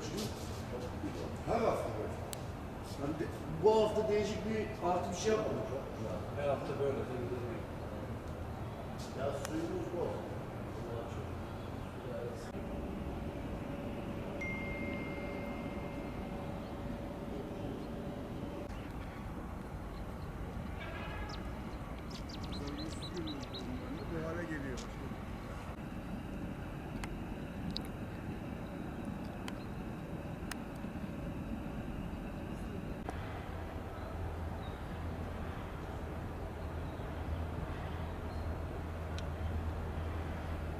başkanım? Her hafta böyle. Yani de- bu hafta değişik bir artı bir şey yapmadık. Her hafta böyle. Ya suyumuz bu.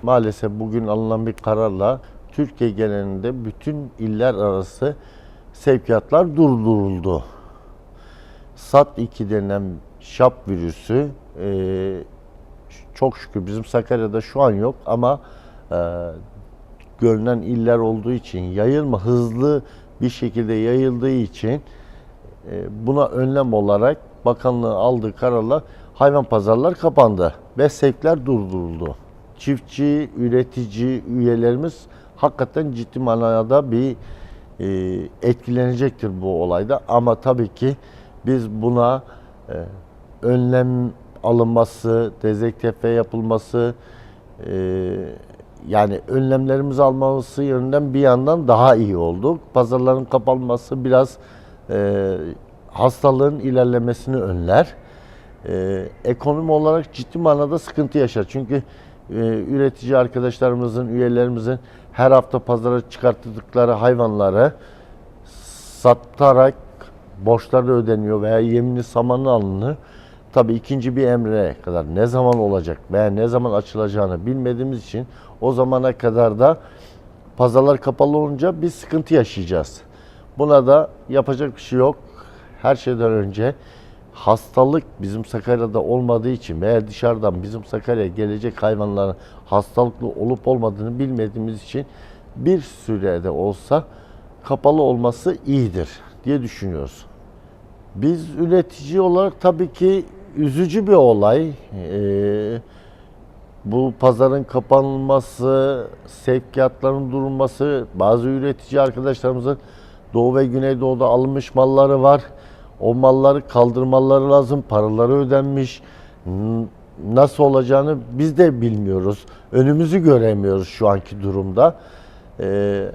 Maalesef bugün alınan bir kararla Türkiye genelinde bütün iller arası sevkiyatlar durduruldu. SAT-2 denen şap virüsü e, çok şükür bizim Sakarya'da şu an yok ama e, görünen iller olduğu için yayılma hızlı bir şekilde yayıldığı için e, buna önlem olarak bakanlığın aldığı kararla hayvan pazarlar kapandı ve sevkler durduruldu. Çiftçi, üretici üyelerimiz hakikaten ciddi manada bir e, etkilenecektir bu olayda ama tabii ki biz buna e, önlem alınması, dezenfekte yapılması, e, yani önlemlerimizi alması yönünden bir yandan daha iyi olduk. Pazarların kapanması biraz e, hastalığın ilerlemesini önler. E, ekonomi olarak ciddi manada sıkıntı yaşar. Çünkü üretici arkadaşlarımızın, üyelerimizin her hafta pazara çıkarttıkları hayvanları satarak borçları ödeniyor veya yemini samanı alınır. Tabii ikinci bir emre kadar ne zaman olacak veya ne zaman açılacağını bilmediğimiz için o zamana kadar da pazarlar kapalı olunca bir sıkıntı yaşayacağız. Buna da yapacak bir şey yok. Her şeyden önce hastalık bizim Sakarya'da olmadığı için veya dışarıdan bizim Sakarya'ya gelecek hayvanların hastalıklı olup olmadığını bilmediğimiz için bir sürede olsa kapalı olması iyidir diye düşünüyoruz. Biz üretici olarak tabii ki üzücü bir olay. Ee, bu pazarın kapanması, sevkiyatların durulması, bazı üretici arkadaşlarımızın Doğu ve Güneydoğu'da alınmış malları var. O malları kaldırmaları lazım, paraları ödenmiş. Nasıl olacağını biz de bilmiyoruz. Önümüzü göremiyoruz şu anki durumda. Ee,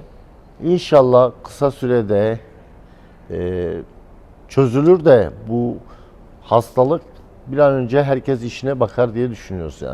inşallah kısa sürede e, çözülür de bu hastalık bir an önce herkes işine bakar diye düşünüyoruz yani.